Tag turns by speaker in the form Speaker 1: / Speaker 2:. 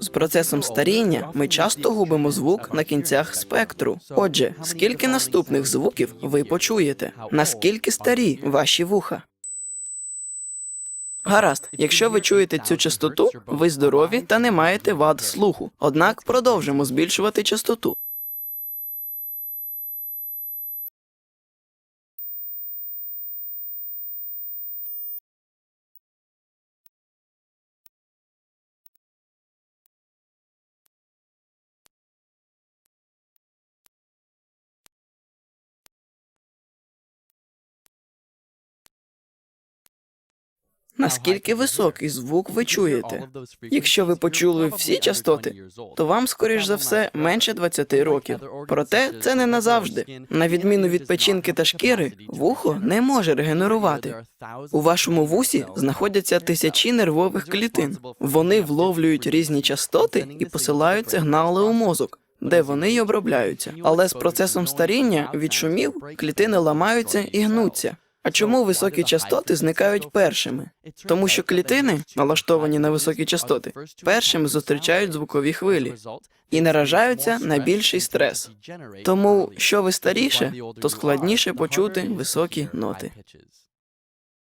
Speaker 1: З процесом старіння ми часто губимо звук на кінцях спектру. Отже, скільки наступних звуків ви почуєте? Наскільки старі ваші вуха? Гаразд, якщо ви чуєте цю частоту, ви здорові та не маєте вад слуху. Однак продовжимо збільшувати частоту. Наскільки високий звук ви чуєте? Якщо ви почули всі частоти, то вам, скоріш за все, менше 20 років. Проте це не назавжди. На відміну від печінки та шкіри, вухо не може регенерувати. У вашому вусі знаходяться тисячі нервових клітин. Вони вловлюють різні частоти і посилають сигнали у мозок. Де вони й обробляються, але з процесом старіння від шумів клітини ламаються і гнуться. А чому високі частоти зникають першими? Тому що клітини, налаштовані на високі частоти, першими зустрічають звукові хвилі і наражаються на більший стрес. Тому, що ви старіше, то складніше почути високі ноти.